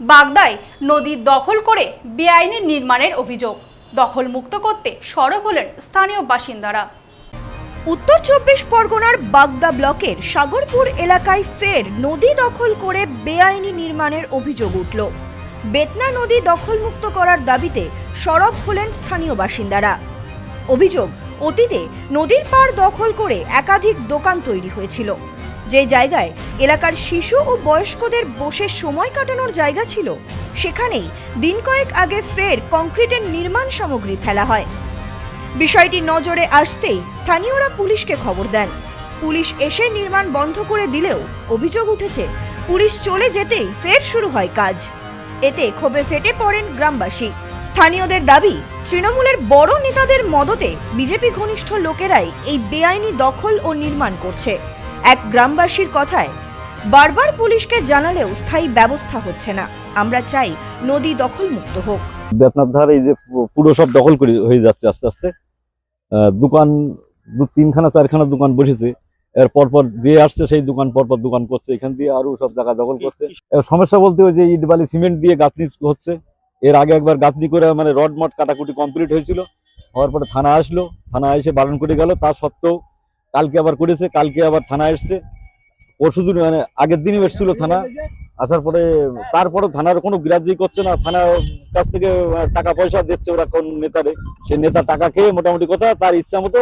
বাগদায় নদী দখল করে বেআইনি নির্মাণের অভিযোগ। দখল মুক্ত করতে সরব হলেন স্থানীয় বাসিন্দারা। উত্তর চব্বিশ পরগনার বাগদা ব্লকের সাগরপুর এলাকায় ফের নদী দখল করে বেআইনি নির্মাণের অভিযোগ উঠল। বেতনা নদী দখলমুক্ত করার দাবিতে সরব হলেন স্থানীয় বাসিন্দারা। অভিযোগ, অতীতে নদীর পার দখল করে একাধিক দোকান তৈরি হয়েছিল। যে জায়গায় এলাকার শিশু ও বয়স্কদের বসে সময় কাটানোর জায়গা ছিল, সেখানেই দিন কয়েক আগে ফের কংক্রিটের নির্মাণ সামগ্রী ফেলা হয়। বিষয়টি নজরে আসতেই স্থানীয়রা পুলিশকে খবর দেন। পুলিশ এসে নির্মাণ বন্ধ করে দিলেও অভিযোগ উঠেছে, পুলিশ চলে যেতেই ফের শুরু হয় কাজ। এতে ক্ষোভে ফেটে পড়েন গ্রামবাসী। স্থানীয়দের দাবি, তৃণমূলের বড় নেতাদের মদতে বিজেপি ঘনিষ্ঠ লোকেরাই এই বেআইনি দখল ও নির্মাণ করছে। এক গ্রামবাসীর কথায়, বারবার পুলিশকে জানালেও স্থায়ী ব্যবস্থা হচ্ছে না। আমরা চাই নদী দখলমুক্ত হোক। বেতনার ধারে এই যে পুরো সব দখল করে হয়ে যাচ্ছে আস্তে আস্তে। দোকান দু তিনখানা, চারখানা দোকান বসেছে। এর পরপর যে আসছে সেই দোকান পরপর দোকান করছে। এখান দিয়ে আরও সব জায়গা দখল করছে। সমস্যা বলতে ওই যে ইট বালি, সিমেন্ট দিয়ে গাঁথনি হচ্ছে। এর আগে একবার গাঁথনি করে মানে রড মট কাটাকুটি কমপ্লিট হয়েছিল। হওয়ার পরে থানা আসলো। থানা এসে বারণ করে গেল। তা সত্ত্বেও কালকে আবার করেছে কালকে আবার থানা এসছে। পরশু দিন মানে আগের দিনই এসেছিল থানা। আসার পরে তারপরে থানার কোনো গ্রাহ্যই করছে না। থানার কাছ থেকে টাকা পয়সা দিচ্ছে ওরা কোন নেতারে। সেই নেতা টাকা খেয়ে মোটামুটি কথা তার ইচ্ছা মতো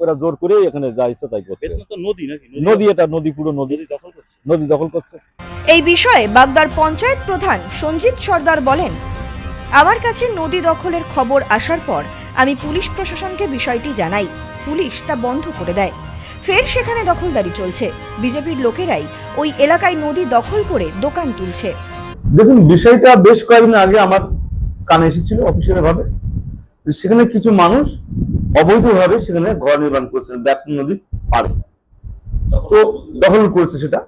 ওরা জোর করে এখানে যা ইচ্ছা তাই করছে। নদী এটা নদী পুরো নদী। নদী দখল করছে। নদী দখল করছে। এই বিষয়ে বাগদার পঞ্চায়েত প্রধান সঞ্জিত সর্দার বলেন আমার কাছে নদী দখলের খবর আসার পর আমি পুলিশ প্রশাসনকে বিষয়টি জানাই। পুলিশ তা বন্ধ করে দেয়। ফের সেখানে দখলদারি চলছে। বিজেপির লোকেরাই ওই এলাকায় নদী দখল করে দোকান তুলছে। দেখুন, বিষয়টা বেশ কয়েকদিন আগে আমার কানে এসেছিল অফিসিয়াল ভাবে সেখানে কিছু মানুষ অবৈধভাবে সেখানে ঘর নির্মাণ করছেন ব্যাক নদীর পাড়ে। তো দখল করেছে সেটা।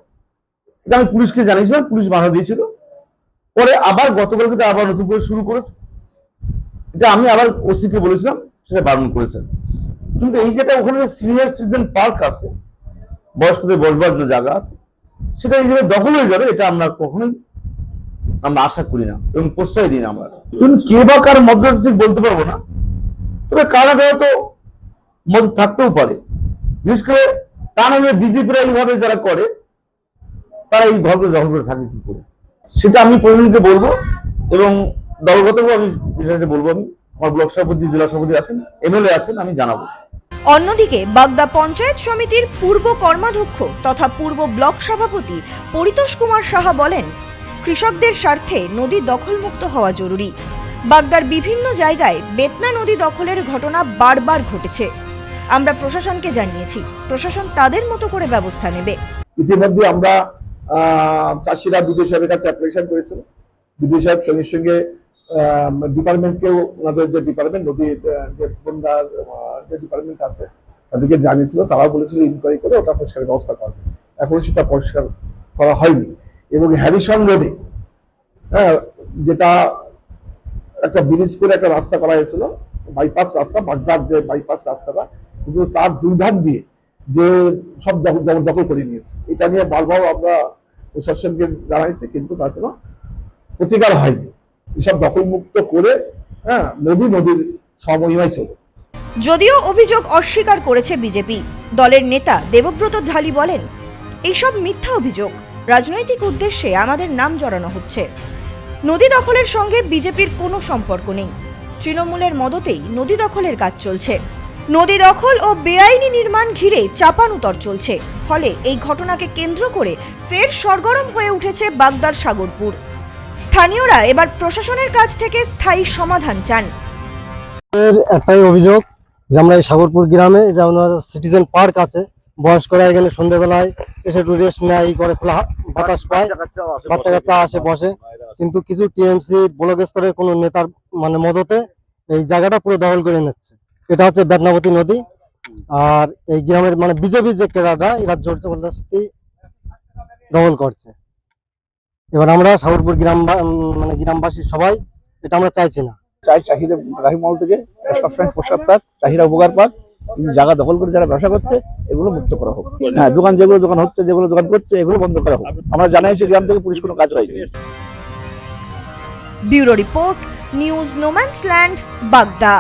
এটা আমি পুলিশকে জানিয়েছিলাম, পুলিশ বাধা দিয়েছিল। পরে আবার গতকালকে আবার নতুন করে শুরু করেছে। এটা আমি আবার ওসিকে বলেছিলাম, সেটা বারণ করেছেন। কিন্তু এই যেটা ওখানে সিনিয়র সিটিজেন পার্ক আছে, বয়স্কদের বসবার জন্য জায়গা আছে, সেটা এই জায়গায় দখল হয়ে যাবে, এটা আমরা কখনোই আমরা আশা করি না এবং প্রশ্রয় দিই না আমরা। কিন্তু কে বা কার মদ্রাস ঠিক বলতে পারব না, তবে কারা কারা তো মদ থাকতেও পারে। বিশেষ করে তা নাহলে বিজেপিরা এইভাবে যারা করে, তারা এই ঘরগুলো দখল করে থাকে কি করে? সেটা আমি প্রশাসনকে বলব এবং দলগতভাবে আমি বিষয়টা বলব আমি। আমার ব্লক সভাপতি জেলা সভাপতি আছেন এমএলএ আছেন আমি জানাব। অন্যদিকে বাগদা পঞ্চায়েত সমিতির পূর্ব কর্মাধ্যক্ষ তথা পূর্ব ব্লক সভাপতি পরিতোষ কুমার সাহা বলেন কৃষকদের স্বার্থে নদী দখলমুক্ত হওয়া জরুরি। বাগদার বিভিন্ন জায়গায় বেতনা নদী দখলের ঘটনা বারবার ঘটেছে। আমরা প্রশাসনকে জানিয়েছি প্রশাসন তাদের মতো করে ব্যবস্থা নেবে। ইতিমধ্যে আমরা চাষিরা বিডিও সাহেবের কাছে অ্যাপ্লিকেশন করেছিল। বিডিও সাহেব সঙ্গে সঙ্গে ডিপার্টমেন্টকেও ওনাদের যে ডিপার্টমেন্ট নদীর যে বন্যার যে ডিপার্টমেন্ট আছে, তাদেরকে জানিয়েছিল, তারাও বলেছিল ইনকোয়ারি করে ওটা পরিষ্কারের ব্যবস্থা করবে এখন সেটা পরিষ্কার করা হয়নি। এবং হ্যারিসন রোডে হ্যাঁ যেটা একটা ব্রিজ করে একটা রাস্তা করা হয়েছিল বাইপাস রাস্তা, বাগদার যে বাইপাস রাস্তাটা, কিন্তু তার দুই ধার দিয়ে যে সব দখল করে নিয়েছে। এটা নিয়ে বারবার আমরা প্রশাসনকে জানাইছি, কিন্তু তার কোনো প্রতিকার হয়নি। এসব দখলমুক্ত করে হ্যাঁ নদী নদীর সমহিমায় চলে যদিও অভিযোগ অস্বীকার করেছে বিজেপি, দলের নেতা দেবব্রত ঢালি বলেন এইসব মিথ্যা অভিযোগ। রাজনৈতিক উদ্দেশ্যে আমাদের নাম জড়ানো হচ্ছে। নদী দখলের সঙ্গে বিজেপির কোনো সম্পর্ক নেই। তৃণমূলের মদতেই নদী দখলের কাজ চলছে। নদী দখল ও বেআইনি নির্মাণ ঘিরে চাপান চাপানুতর চলছে। ফলে এই ঘটনাকে কেন্দ্র করে ফের সরগরম হয়ে উঠেছে বাগদার সাগরপুর। স্থানীয়রা এবার প্রশাসনের কাছ থেকে স্থায়ী সমাধান চান। একটাই অভিযোগ যে আমরা এই সাগরপুর গ্রামে যে আমাদের সিটিজেন পার্ক আছে, বয়স্করা এখানে সন্ধ্যেবেলায় এসে একটু রেস্ট নেয় করে খোলা বাতাস পায় বাচ্চা কাচ্চা আসে, বসে। কিন্তু কিছু টিএমসি ব্লক স্তরের কোনো নেতার মানে মদতে এই জায়গাটা পুরো দখল করে নিচ্ছে। এটা হচ্ছে বেদনাবতী নদী। আর এই গ্রামের মানে বিজেপির যে ক্রীড়াটা এরা জোর জবরদস্তি দখল করছে। এবার আমরা সাগরপুর গ্রাম মানে গ্রামবাসী সবাই এটা আমরা চাইছি না। চাই চাহিদা মহল থেকে সবসময় প্রসাদ পাক চাহিদা উপকার পাক জায়গা দখল করে যারা ব্যবসা করছে এগুলো মুক্ত করা হোক। হ্যাঁ দোকান যেগুলো দোকান হচ্ছে যেগুলো দোকান করছে এগুলো বন্ধ করা হোক। আমরা জানাইছি গ্রাম থেকে পুলিশ কোনো কাজ হয়নি। Bureau report news no man's land Bagda.